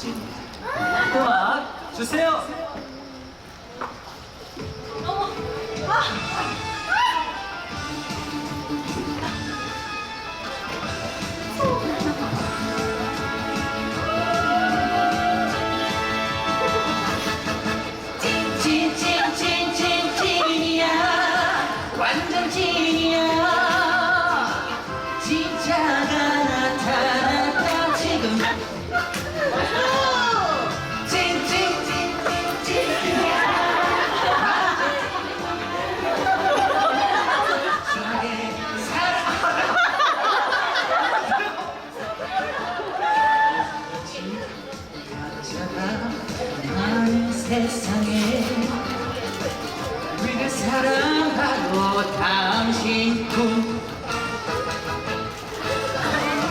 찐. 음악 주세요. 찐찐찐 사랑하고 당신뿐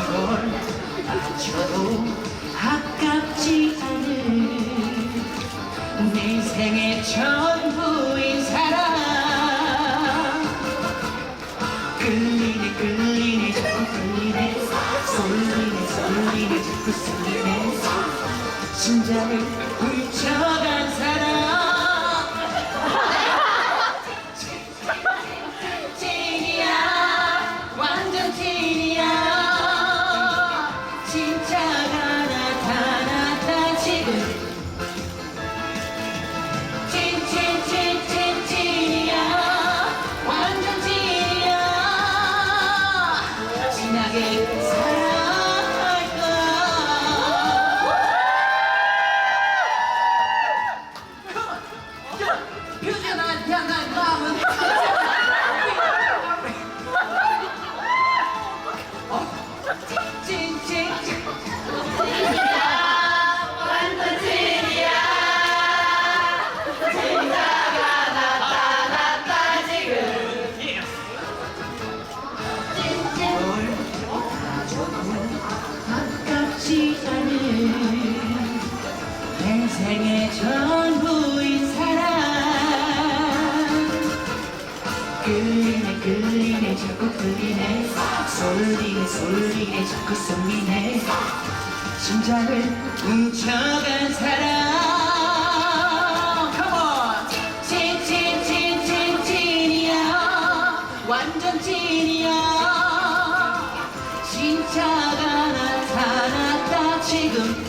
이걸 맞춰도 아깝지 않은 내 인생의 전부인 사랑 끌리네 끌리네 자꾸 끌리네. 쏠리네 쏠리네 자꾸 쏠리네. 심장을 완 생애 전부인 사랑. 끌리네 끌리네 자꾸 끌리네. 솔리네 솔리네 자꾸 쏠리네. 심장을 훔쳐간 사랑. Come on. 찐찐찐찐 찐이야. 완전 찐이야. 진짜가 나타났다 지금.